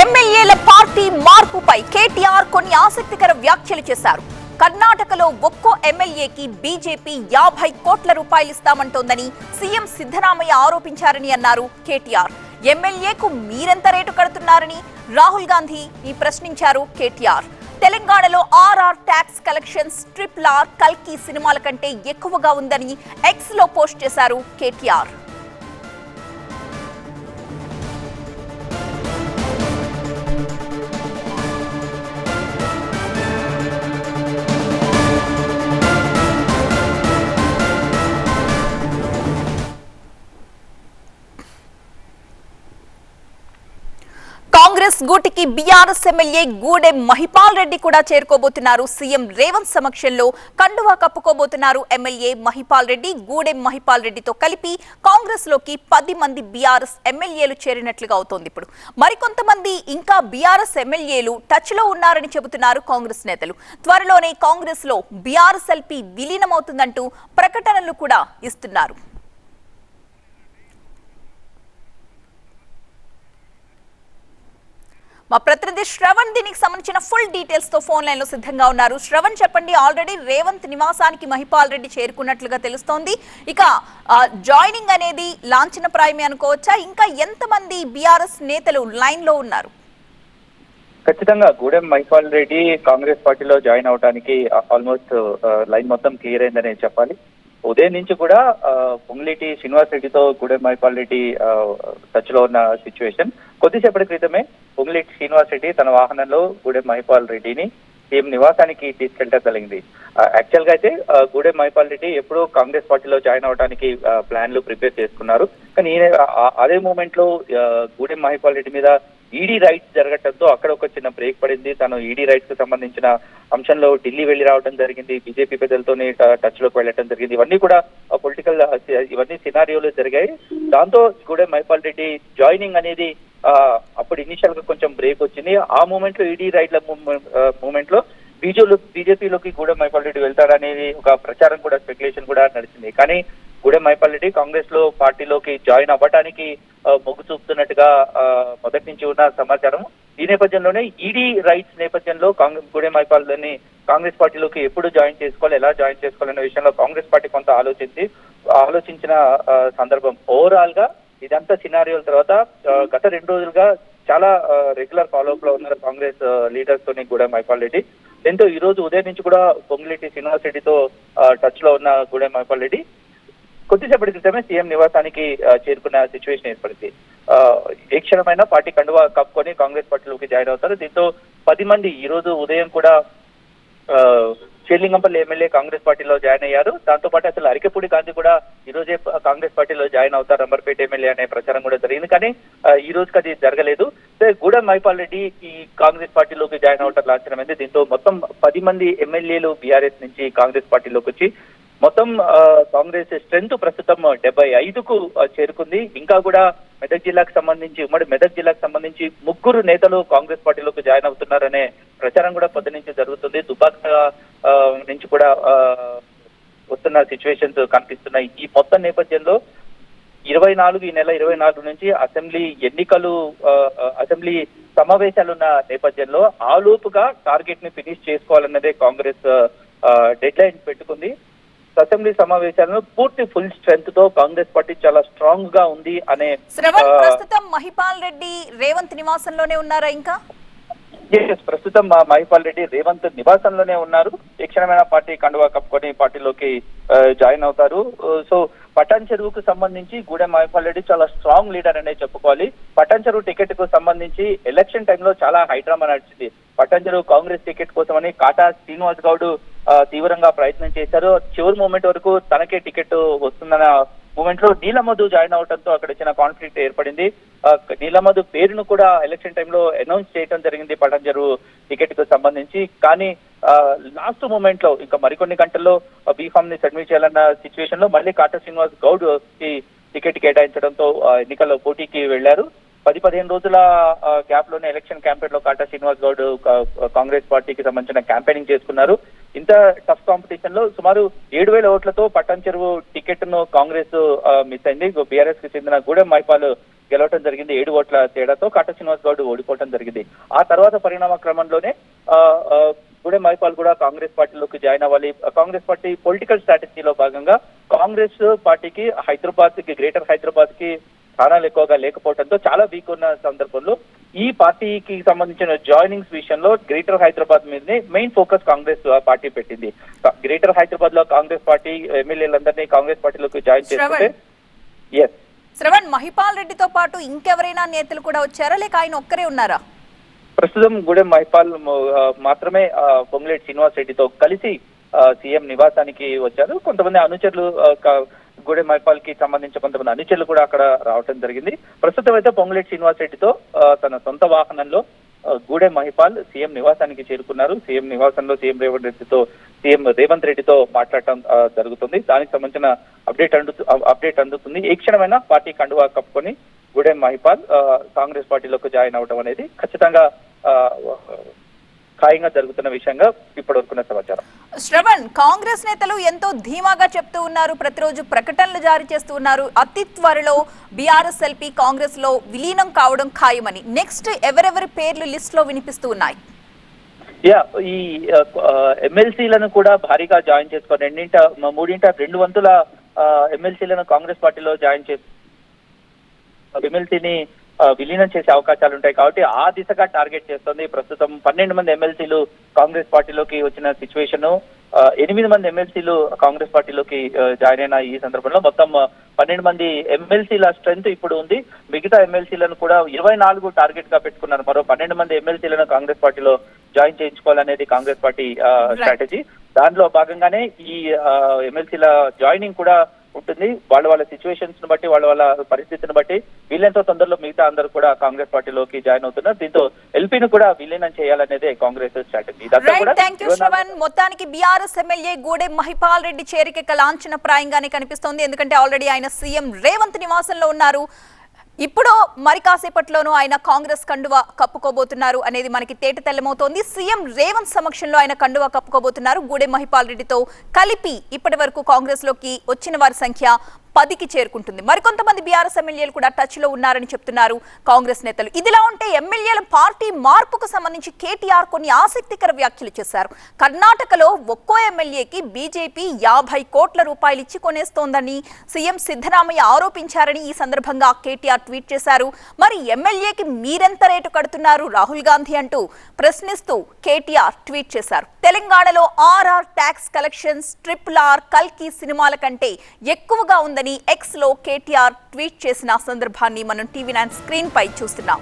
ఎమ్మెల్యేల పార్టీ మార్పుపై కేటీఆర్ కొన్ని ఆసక్తికర వ్యాఖ్యలు చేశారు. కర్ణాటకలో ఒక్కో ఎమ్మెల్యేకి బీజేపీ యాభై కోట్ల రూపాయలు ఇస్తామంటోందని సీఎం సిద్ధరామయ్య ఆరోపించారని అన్నారు కేటీఆర్. ఎమ్మెల్యేకు మీరెంత రేటు కడుతున్నారని రాహుల్ గాంధీ ఈ ప్రశ్నించారు కేటీఆర్. తెలంగాణలో RR tax collections triple R కల్కి సినిమాల కంటే ఎక్కువగా ఉందని ఎక్స్లో పోస్ట్ చేశారు కేటీఆర్. కాంగ్రెస్ గూటికి బీఆర్ఎస్ ఎమ్మెల్యే గూడెం మహిపాల్ రెడ్డి కూడా చేరుకోబోతున్నారు. సీఎం రేవంత్ సమక్షంలో కండువా కప్పుకోబోతున్నారు ఎమ్మెల్యే మహిపాల్ రెడ్డి. గూడెం మహిపాల్ రెడ్డితో కలిపి కాంగ్రెస్లోకి పది మంది బీఆర్ఎస్ ఎమ్మెల్యేలు చేరినట్లుగా అవుతోంది ఇప్పుడు. మరికొంతమంది ఇంకా బీఆర్ఎస్ ఎమ్మెల్యేలు టచ్లో ఉన్నారని చెబుతున్నారు కాంగ్రెస్ నేతలు. త్వరలోనే కాంగ్రెస్లో బీఆర్ఎస్ ఎల్పీ విలీనమవుతుందంటూ ప్రకటనలు కూడా ఇస్తున్నారు. మా ప్రతినిధి శ్రవణ్ దీనికి సంబంధించిన ఫుల్ డీటెయిల్స్తో ఫోన్ లైన్లో సిద్ధంగా ఉన్నారు. శ్రవణ్ చెప్పండి. ఆల్రెడీ రేవంత్ నివాసానికి మహిపాల్ రెడ్డి చేరుకున్నట్లుగా తెలుస్తోంది. ఇక జాయినింగ్ అనేది లాంఛన ప్రాయమే అనుకోవచ్చా? ఇంకా ఎంతమంది బీఆర్ఎస్ నేతలు లైన్లో ఉన్నారు? ఖచ్చితంగా గూడెం మహిపాల్ రెడ్డి కాంగ్రెస్ పార్టీలో జాయిన్ అవడానికి ఆల్మోస్ట్ లైన్ మొత్తం క్లియర్ అయిందనే చెప్పాలి. ఉదయం నుంచి కూడా ఆ, పొంగులేటి శ్రీనివాస్ రెడ్డితో గూడెంపాలిటి మైపాల్ టచ్లో ఉన్న సిచ్యువేషన్ కొద్దిసేపటి క్రితమే పొంగిలిటి శ్రీనివాస్ రెడ్డి తన వాహనంలో గూడెం మహిపాల్ రెడ్డిని సీఎం నివాసానికి తీసుకెళ్ళడం జరిగింది యాక్చువల్గా అయితే ఆ, గూడెం మహిపాల్ రెడ్డి ఎప్పుడూ కాంగ్రెస్ పార్టీలో జాయిన్ అవడానికి ప్లాన్లు ప్రిపేర్ చేసుకున్నారు. కానీ అదే మూమెంట్లో ఆ, గూడెం మహిపాల్ రెడ్డి మీద ఈడీ రైట్స్ జరగటంతో అక్కడ ఒక చిన్న బ్రేక్ పడింది. తను ఈడీ రైట్స్కు సంబంధించిన అంశంలో ఢిల్లీ వెళ్ళి రావడం జరిగింది. బీజేపీ పెద్దలతోనే టచ్లోకి వెళ్ళటం జరిగింది. ఇవన్నీ కూడా పొలిటికల్ ఇవన్నీ సినారియోలు జరిగాయి. దాంతో కూడా మహిపాల్ రెడ్డి జాయినింగ్ అనేది అప్పుడు ఇనిషియల్గా కొంచెం బ్రేక్ వచ్చింది. ఆ మూమెంట్లో ఈడీ రైట్ల మూమెంట్లో బీజేపీ బీజేపీలోకి గూడెం మైపాల్ రెడ్డి వెళ్తారనేది ఒక ప్రచారం కూడా స్పెక్యులేషన్ కూడా నడిచింది. కానీ గూడెం మైపాల్రెడ్డి కాంగ్రెస్లో పార్టీలోకి జాయిన్ అవ్వడానికి uh, మొగ్గు చూపుతున్నట్టుగా uh, మొదటి నుంచి ఉన్న సమాచారం ఈ నేపథ్యంలోనే ఈడీ రైట్స్ నేపథ్యంలో కాంగ్రెస్ గూడెం మైపాల్ కాంగ్రెస్ పార్టీలోకి ఎప్పుడు జాయిన్ చేసుకోవాలి ఎలా జాయిన్ చేసుకోవాలనే విషయంలో కాంగ్రెస్ పార్టీ కొంత ఆలోచించి ఆలోచించిన uh, సందర్భం. ఓవరాల్గా ఇదంతా సినారియోల తర్వాత గత రెండు రోజులుగా చాలా రెగ్యులర్ ఫాలోఅప్లో ఉన్నారు కాంగ్రెస్ లీడర్స్ తోని కూడా మైపాల్ రెడ్డి దీంతో ఈ రోజు ఉదయం నుంచి కూడా పొంగిరెడ్డి శ్రీనివాస్ రెడ్డితో టచ్లో ఉన్న గూడెం మైపాల్ రెడ్డి కొద్దిసేపటి క్రితమే సీఎం నివాసానికి చేరుకున్న సిచ్యువేషన్ ఏర్పడింది. ఏ క్షణమైనా పార్టీ కండువా కప్పుకొని కాంగ్రెస్ పార్టీలోకి జాయిన్ అవుతారు. దీంతో పది మంది ఈ రోజు ఉదయం కూడా షేర్లింగంపల్లి ఎమ్మెల్యే కాంగ్రెస్ పార్టీలో జాయిన్ అయ్యారు. దాంతో పాటు అసలు అరికెపూడి గాంధీ కూడా ఈ రోజే కాంగ్రెస్ పార్టీలో జాయిన్ అవుతారు. అంబర్పేట ఎమ్మెల్యే అనే ప్రచారం కూడా జరిగింది. కానీ ఈ రోజుకి అది జరగలేదు. గూడెం మైపాల్ రెడ్డి ఈ కాంగ్రెస్ పార్టీలోకి జాయిన్ అవటం లాంఛనమైంది. దీంతో మొత్తం పది మంది ఎమ్మెల్యేలు బీఆర్ఎస్ నుంచి కాంగ్రెస్ పార్టీలోకి వచ్చి మొత్తం ఆ, కాంగ్రెస్ స్ట్రెంత్ ప్రస్తుతం డెబ్బై ఐదుకు చేరుకుంది. ఇంకా కూడా మెదక్ జిల్లాకు సంబంధించి ఉమ్మడి మెదక్ జిల్లాకు సంబంధించి ముగ్గురు నేతలు కాంగ్రెస్ పార్టీలోకి జాయిన్ అవుతున్నారనే ప్రచారం కూడా పొద్దు నుంచి జరుగుతుంది. దుబాక్ నుంచి కూడా వస్తున్న సిచ్యువేషన్స్ కనిపిస్తున్నాయి. ఈ మొత్తం నేపథ్యంలో ఇరవై నాలుగు ఈ నెల ఇరవై నాలుగు నుంచి అసెంబ్లీ ఎన్నికలు అసెంబ్లీ సమావేశాలున్న నేపథ్యంలో ఆ లోపుగా టార్గెట్ని ఫినిష్ చేసుకోవాలన్నదే కాంగ్రెస్ డెడ్ లైన్ పెట్టుకుంది. అసెంబ్లీ సమావేశాలను పూర్తి ఫుల్ స్ట్రెంత్తో కాంగ్రెస్ పార్టీ చాలా స్ట్రాంగ్గా ఉంది అనే ప్రస్తుతం మహిపాల్ రెడ్డి రేవంత్ నివాసంలోనే ఉన్నారా ఇంకా? Yes, ప్రస్తుతం మా మహిపాల్ రెడ్డి రేవంత్ నివాసంలోనే ఉన్నారు. ఈ క్షణమైన పార్టీ కండువా కప్పుకొని పార్టీలోకి జాయిన్ అవుతారు. సో పటాన్ చెరువుకు సంబంధించి గూడెం మహిపాల్ రెడ్డి చాలా స్ట్రాంగ్ లీడర్ అనే చెప్పుకోవాలి. పటాన్ చెరువు టికెట్కు సంబంధించి ఎలక్షన్ టైంలో చాలా హైడ్రామా నడిచింది. పటాన్ చెరువు కాంగ్రెస్ టికెట్ కోసమని కాటా శ్రీనివాస్ గౌడ్ తీవ్రంగా ప్రయత్నం చేశారు. చివరి మూమెంట్ వరకు తనకే టికెట్ వస్తుందన్న మూమెంట్లో నీలమధు జాయిన్ అవడంతో అక్కడ చిన్న కాన్ఫ్లిక్ట్ ఏర్పడింది నీలమధు పేరును కూడా ఎలక్షన్ టైంలో అనౌన్స్ చేయడం జరిగింది పటంజరు టికెట్కు సంబంధించి. కానీ లాస్ట్ మూమెంట్లో ఇంకా మరికొన్ని గంటల్లో బీఫామ్ని సబ్మిట్ చేయాలన్న సిచ్యువేషన్లో మళ్ళీ కాటా శ్రీనివాస్ గౌడ్కి టికెట్ కేటాయించడంతో ఎన్నికల్లో పోటీకి వెళ్ళారు పది పదిహేను రోజుల గ్యాప్లోనే ఎలక్షన్ క్యాంపెయిన్లో కాటా శ్రీనివాస్ గౌడ్ కాంగ్రెస్ పార్టీకి సంబంధించిన క్యాంపెయినింగ్ చేసుకున్నారు. ఇంత టఫ్ కాంపిటీషన్లో సుమారు ఏడు వేల ఓట్లతో పట్టం చెరువు టికెట్ను కాంగ్రెస్ మిస్ అయింది. బీఆర్ఎస్కి చెందిన గూడెం మైపాల్ గెలవటం జరిగింది. ఏడు ఓట్ల తేడాతో కాట శ్రీనివాస్ గౌడ్ ఓడిపోవటం జరిగింది. ఆ తర్వాత పరిణామ క్రమంలోనే గూడెం మైపాల్ కూడా కాంగ్రెస్ పార్టీలోకి జాయిన్ అవ్వాలి. కాంగ్రెస్ పార్టీ పొలిటికల్ స్ట్రాటజీలో భాగంగా కాంగ్రెస్ పార్టీకి హైదరాబాద్కి గ్రేటర్ హైదరాబాద్కి స్థానాలు ఎక్కువగా లేకపోవడంతో చాలా వీక్ ఉన్న సందర్భంలో ఈ పార్టీకి సంబంధించిన జాయినింగ్స్ విషయంలో గ్రేటర్ హైదరాబాద్ మీదనే మెయిన్ ఫోకస్ కాంగ్రెస్ పార్టీ పెట్టింది. గ్రేటర్ హైదరాబాద్లో కాంగ్రెస్ పార్టీ ఎమ్మెల్యేలందరినీ కాంగ్రెస్ పార్టీలోకి జాయిన్ చేసుకుంటే ఎస్ శ్రవణ్ మహిపాల్ రెడ్డితో పాటు ఇంకెవరైనా నేతలు కూడా వచ్చారా? లేక ఆయన ఒక్కరే ఉన్నారా? ప్రస్తుతం గూడెం మహిపాల్ మాత్రమే పొంగులేటి శ్రీనివాస్ రెడ్డితో కలిసి సీఎం నివాసానికి వచ్చారు. కొంతమంది అనుచరులు గుడి మహిపాల్కి సంబంధించిన కొంతమంది అనుచరులు కూడా అక్కడ రావటం జరిగింది. ప్రస్తుతం అయితే పొంగులేటి శ్రీనివాస్ రెడ్డితో తన సొంత వాహనంలో ఆ, మహిపాల్ సీఎం నివాసానికి చేరుకున్నారు. సీఎం నివాసంలో సీఎం రేవంత్ రెడ్డితో సీఎం రేవంత్ రెడ్డితో మాట్లాడటం జరుగుతుంది. దానికి సంబంధించిన అప్డేట్ అందు అప్డేట్ అందుతుంది. ఏ క్షణమైనా పార్టీ కండువా కప్పుకొని గూడెం మహిపాల్ ఆ, కాంగ్రెస్ పార్టీలోకి జాయిన్ అవడం అనేది ఖచ్చితంగా ఖాయంగా జరుగుతున్న విషయంగా ఇప్పటివరకున్న సమాచారం. శ్రవణ్ కాంగ్రెస్ నేతలు ఎంతో ధీమాగా చెప్తూ ఉన్నారు ప్రతిరోజు ప్రకటనలు జారీ చేస్తూ ఉన్నారు. అతి త్వరలో బీఆర్ఎస్ ఎల్పీ కాంగ్రెస్లో విలీనం కావడం ఖాయమని. నెక్స్ట్ ఎవరెవరి పేర్లు లిస్ట్లో వినిపిస్తూ ఉన్నాయి? యా ఈ ఎమ్మెల్సీలను కూడా భారీగా జాయిన్ చేసుకో రెండింట మూడింట రెండు వంతుల ఎమ్మెల్సీలను కాంగ్రెస్ పార్టీలో జాయిన్ చేసి ఎమ్మెల్సీని విలీనం చేసే అవకాశాలు ఉంటాయి కాబట్టి ఆ దిశగా టార్గెట్ చేస్తుంది. ప్రస్తుతం పన్నెండు మంది ఎమ్మెల్సీలు కాంగ్రెస్ పార్టీలోకి వచ్చిన సిచ్యువేషన్ ఎనిమిది మంది ఎమ్మెల్సీలు కాంగ్రెస్ పార్టీలోకి జాయిన్ అయిన ఈ సందర్భంలో మొత్తం పన్నెండు మంది ఎమ్మెల్సీల స్ట్రెంత్ ఇప్పుడు ఉంది. మిగతా ఎమ్మెల్సీలను కూడా ఇరవై నాలుగు టార్గెట్గా పెట్టుకున్నారు. మరో పన్నెండు మంది ఎమ్మెల్సీలను కాంగ్రెస్ పార్టీలో జాయిన్ చేయించుకోవాలనేది కాంగ్రెస్ పార్టీ స్ట్రాటజీ. దానిలో భాగంగానే ఈ ఎమ్మెల్సీల జాయినింగ్ కూడా ఉంటుంది. వాళ్ళ వాళ్ళ సిచ్యువేషన్స్ని బట్టి వాళ్ళ వాళ్ళ పరిస్థితిని బట్టి వీళ్ళెంతో తొందరలో మిగతా అందరూ కూడా కాంగ్రెస్ పార్టీలోకి జాయిన్ అవుతున్నారు. దీంతో ఎల్పీని కూడా విలీనం చేయాలనేదే కాంగ్రెస్ స్ట్రాటజీ. మొత్తానికి బీఆర్ఎస్ ఎమ్మెల్యే గూడెం మహిపాల్ రెడ్డి చేరిక లాంఛన ప్రాయంగానే కనిపిస్తోంది. ఎందుకంటే ఆల్రెడీ ఆయన సీఎం రేవంత్ నివాసంలో ఉన్నారు. ఇప్పుడు మరి కాసేపట్లోనూ ఆయన కాంగ్రెస్ కండువా కప్పుకోబోతున్నారు అనేది మనకి తేట తెల్లమవుతోంది. సీఎం రేవంత్ సమక్షంలో ఆయన కండువా కప్పుకోబోతున్నారు. గూడెం మహిపాల్ రెడ్డితో కలిపి ఇప్పటి వరకు కాంగ్రెస్లోకి వచ్చిన వారి సంఖ్య పదికి చేరుకుంటుంది. మరికొంతమంది బీఆర్ఎస్ ఎమ్మెల్యేలు కూడా టచ్లో ఉన్నారని చెప్తున్నారు కాంగ్రెస్ నేతలు. ఇదిలా ఉంటే ఎమ్మెల్యేల పార్టీ మార్పుకు సంబంధించి కేటీఆర్ కొన్ని ఆసక్తికర వ్యాఖ్యలు చేశారు. కర్ణాటకలో ఒక్కో ఎమ్మెల్యేకి బీజేపీ యాభై కోట్ల రూపాయలు ఇచ్చి కొనేస్తోందని సీఎం సిద్ధరామయ్య ఆరోపించారని ఈ సందర్భంగా కేటీఆర్ ట్వీట్ చేశారు. మరి ఎమ్మెల్యేకి మీరెంత రేటు కడుతున్నారు? రాహుల్ గాంధీ అంటూ ప్రశ్నిస్తూ కేటీఆర్ ట్వీట్ చేశారు. తెలంగాణలో RR tax collections triple R కల్కి సినిమాల కంటే ఎక్కువగా ఉందని ఎక్స్లో కేటీఆర్ ట్వీట్ చేసిన సందర్భాన్ని మనం టీవీ నైన్ స్క్రీన్ పై చూస్తున్నాం.